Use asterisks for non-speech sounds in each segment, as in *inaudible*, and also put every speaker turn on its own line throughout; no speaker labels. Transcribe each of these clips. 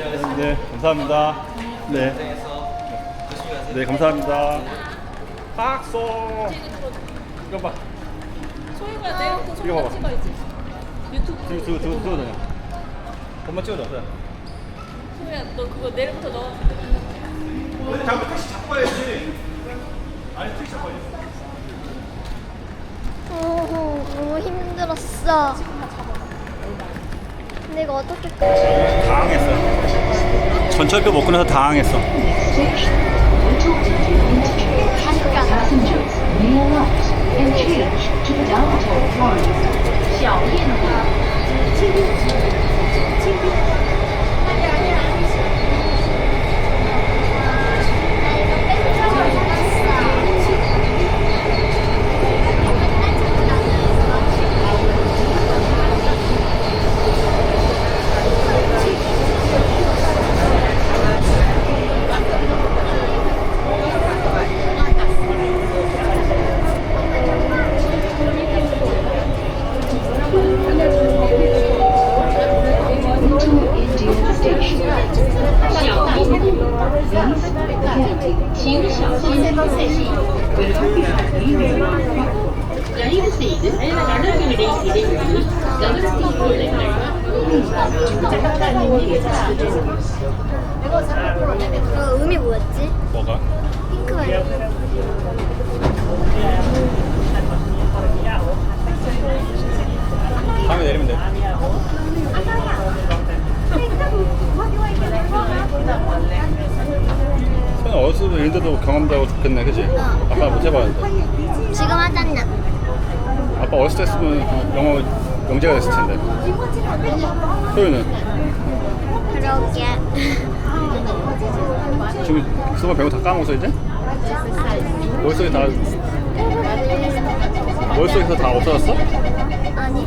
네, 감사합니다. 네. 네, 감사합니다. 박소. 이거 봐.
소희가 내일부터
이거
소희가
봐봐.
찍어야지. 유튜브
지금 찍어줘. 엄마 찍어줘. 그래.
소희야 너 그거 내일부터 너
근데 잠깐 택시 잡고 가야지. 아니 택시 잡고 가야지.
오, 너무 힘들었어. 근데 이거 어떻게 끝?
당황했어. 전철표 먹고 나서 당황했어.
어, 음이 뭐였지?
뭐가음에 내리면 돼. 손 어렸을 때 이런데도 경험도 하고 좋겠네, 그지? 아빠 못 해봤는데.
지금 하잖아.
아빠 어렸을 때 했으면 영어 영재가 됐을 텐데. 소유는
그러게.
지금 수업 배우 다 까먹었어 이제? 머릿속에 다 머릿속에서 다 없어졌어?
아니.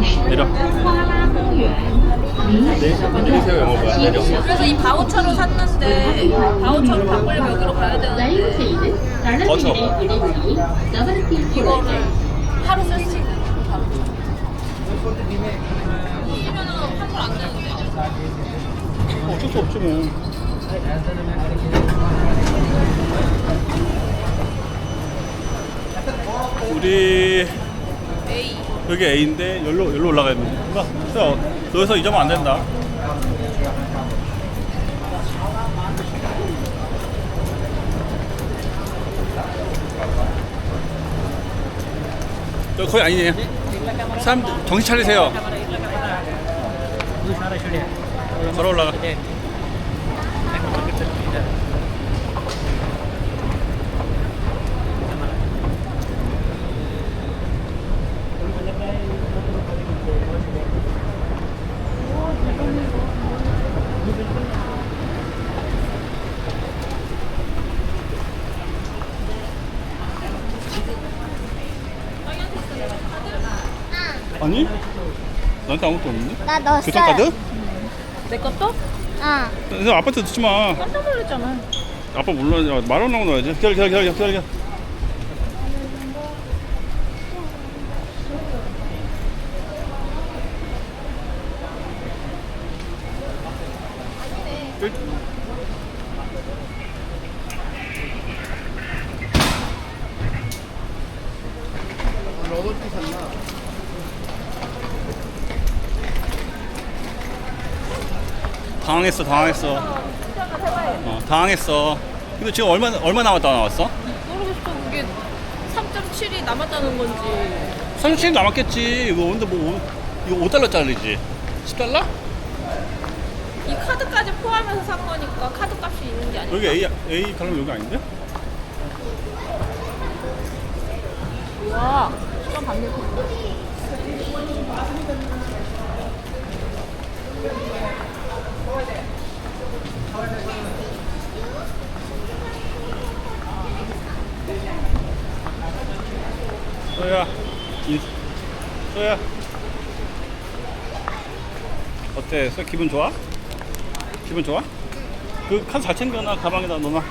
내려.
네,
안녕하세요 영어봐. 내려.
그래서 이 바우처를 샀는데 바우처를 바꾸려면 여기로 가야 되는데
거쳐.
이거를 하루 쓸 수 있는 바우처. 이면은 환불 안 되는데.
어쩔 수 없지 뭐. 우리 여기 A인데 여기로 여기로 올라가야 돼. 그러니까 그래서 여기서 잊으면 안 된다. 여기 거의 아니네. 사람 정신 차리세요. 걸어 올라가. 아니? 나한테 아무것도 없는데?
나 넣었어.
교통카드?
내 것도?
어.
그래서 아빠한테 듣지 마.
깜짝 놀랐잖아.
아빠 몰라. 말안 하고 넣어야지. 기다려, 기다려, 기다려, 기다려. 당황했어, 당황했어. 어, 당황했어. 근데 지금 얼마 얼마 남았다 나왔어?
모르겠어. 그게 3.7이 남았다는 건지.
37 남았겠지. 이거 근데 뭐 오- 이거 5달러짜리지. 10달러?
이 카드까지 포함해서 산 거니까 카드 값이 있는 게 아니야.
여기 A A 가면 여기 아닌데?
와, 좀 반대로.
소야, 인, 소야. 어때? 소 기분 좋아? 기분 좋아? 그 카드 잘 챙겨놔 가방에다 넣어놔.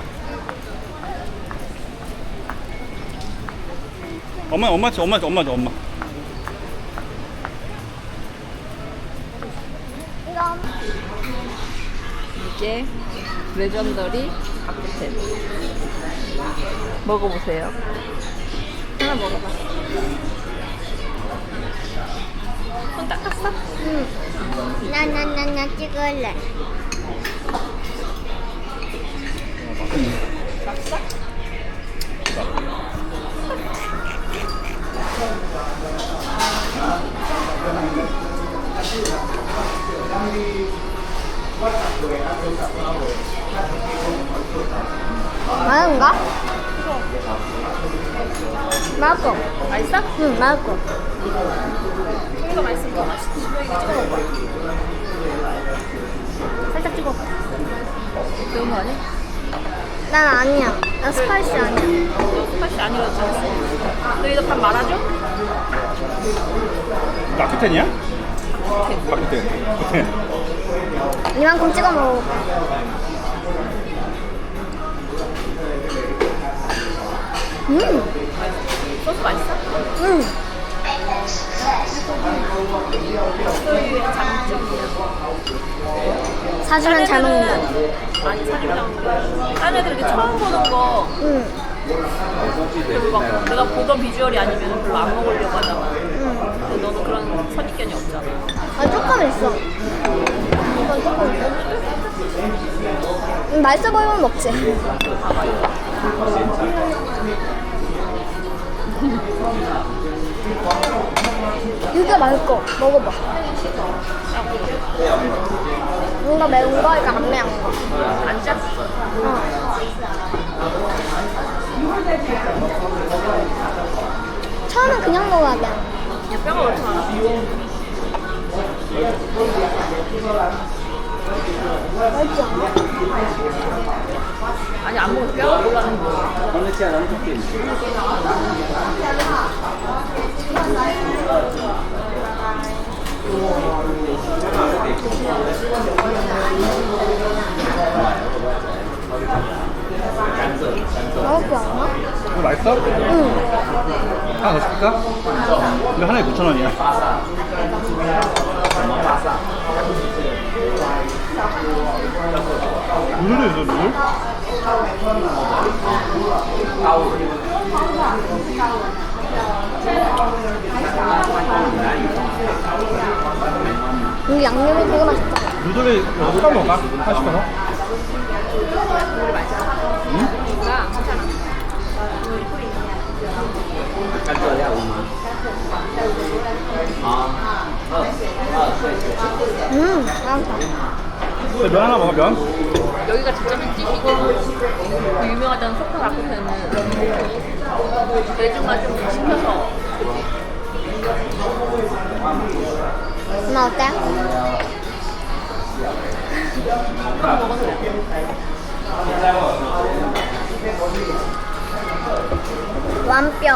엄마 엄마 줘 엄마 줘 엄마
이게 레전더리 바크텐. 먹어보세요. 하나 먹어봐. 손 닦았어?
응. 나 나 나 나 찍을래. 많은가? 맛있어.
맛있어?
응, 맛있어.
이거 더 맛있지. 이거 찍어 먹어봐. 살짝 찍어. 매운 거 아니야?
난 아니야. 나 스파이시 아니야.
스파이시 아니라도 잘했어. 너 이거 밥 말아줘?
라쿠텐이야? 라쿠텐. 라쿠텐.
이만큼 찍어 먹어. 음,
소스 맛있어?
음.
소유의 장점이야.
사주면 잘 먹는다.
아니 사진장. 다른 애들 이렇게 처음 보는 거
응,
별로 막 내가 보던 비주얼이 아니면 별로 안 먹으려고 하잖아.
응.
근데 너는 그런 선입견이 없잖아.
아, 조금 있어. 이건 조금 있어. 음, 맛있어 보이면 먹지. 이게 맛있고 먹어봐. 뭔가 매운 거, 이거 안 매운 거.
안 짰어.
어. 처음엔 그냥 먹어야 돼.
야, 뼈가 왜 이렇게 많아? 아니 안 먹어서 뼈가 올라가는 거야.
맛있지 않아?
이거 맛있어?
응.
하나 더 시킬까? 이거 하나에 9,000원이야. 누르도 있어, 누르?
이 양념이 되게 맛있다.
하나 시켜서?
나 괜찮아.
음, 맛있다.
면 하나 먹어, 면?
여기가 진짜 횟집이고 그 유명하다는 소파 라쿠텐은 매주만 좀 시켜서 *laughs*
나 어때?
먹어서 그래.
완뼈.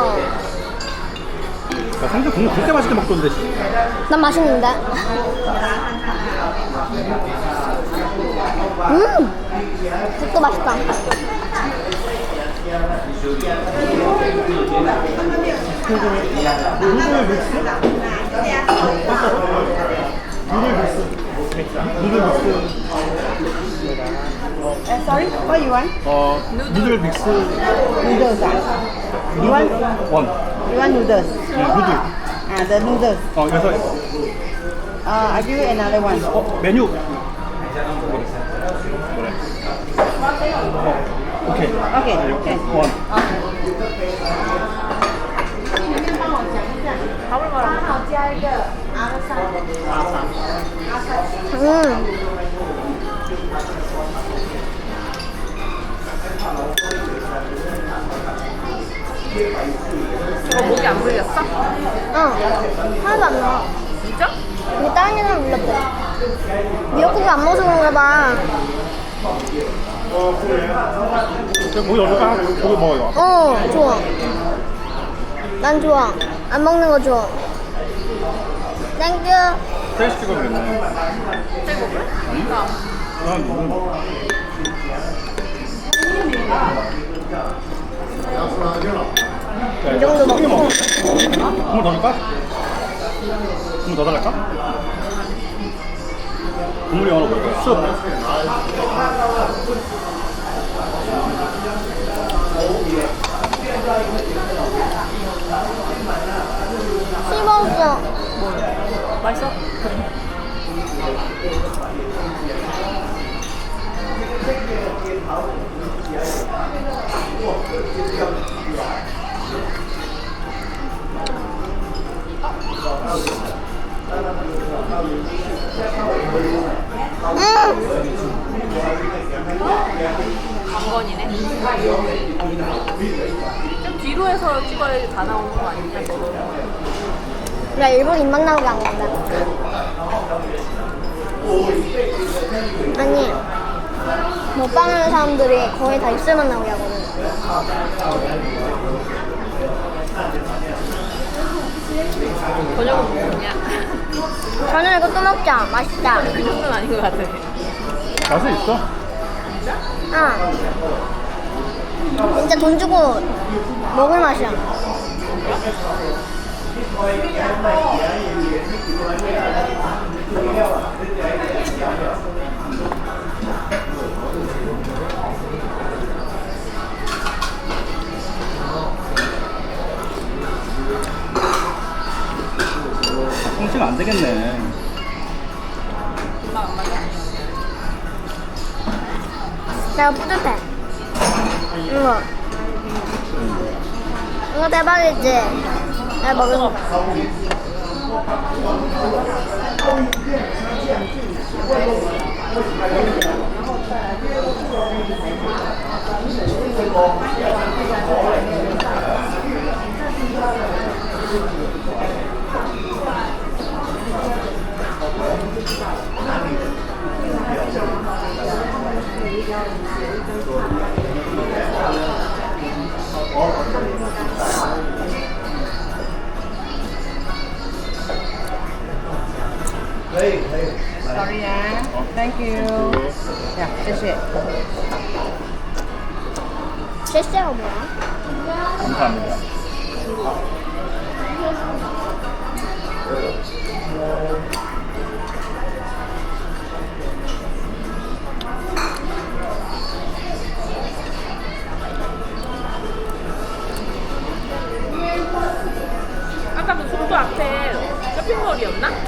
야, 상대 국물 그렇게 맛있게 먹던데.
난 맛있는데. *laughs* 음, 국도 맛있다.
누들 믹스? 누들 믹스. 누들 믹스.
Uh, sorry, what you want?
어, 누들 믹스
Noodles. ah?
누들 원.
You want noodles?
네, 누들.
Ah, the noodles.
어, 그래서
Uh, I give you another one.
어, 메뉴. 어, 오케이.
오케이, 오케이.
원.
밥을 말아.
음.
너 목이 안 물렸어?
어. 하나도 안 나와.
진짜?
이게 다른 애랑 물렸대. 미역국을 안 먹어서 그런가 봐.
고기 얼마나 고기 먹어요.
어, 좋아. 난 좋아. 안 먹는 거 좋아. 땡큐.
스테이크 찍어 그랬네. 난 이거 먹어.
이 정도.
먹어. 국물 더 줄까? 국물 더 달랄까? 국물이 영어로 뭐야?
강건이네. 좀 뒤로 해서 찍어야 다 나오는 거 저도.
나 일부러 입만 나오게 한 건데. 아니, 먹방 하는 사람들이 거의 다 입술만 나오게 하거든.
저녁은 먹냐?
저는 이거 또 먹자. 맛있다.
그 정도는 아닌 것 같아.
맛은 있어.
아. 진짜 돈 주고 먹을 맛이야.
통치가 안 되겠네.
내가 뿌듯해. 이거. 이거 대박이지? 내가 먹은 거.
Thank you. Dạ,谢谢.
실세가 뭐야?
감사합니다.
아까 그 송도 앞에 쇼핑몰이었나?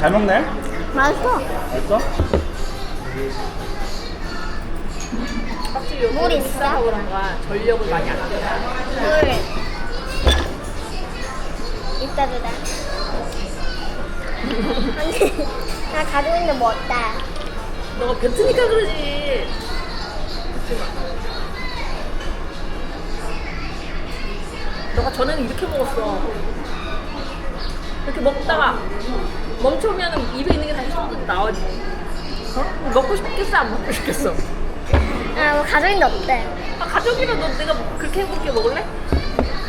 잘 먹네?
맛있어.
맛있어?
확실히
물 있어?
비싸서 그런가 전력을 많이 안 써.
물. 이따 주다. 아니, 나 가지고 있는데 뭐 없다.
너가 뱉으니까 그러지. 너가 전에는 이렇게 먹었어. 이렇게 먹다가 멈추면 입에 있는 게 다시 쏟아 나오지. 어? 먹고 싶겠어? 안 먹고 싶겠어?
아, 뭐 있는데 없대.
아, 가족이라 너 내가 그렇게 해볼게 먹을래?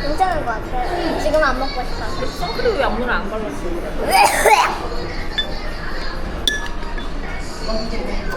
괜찮은 것 같아. 지금 안 먹고 싶어서.
선크림 왜 아무나 안 발랐어? *laughs*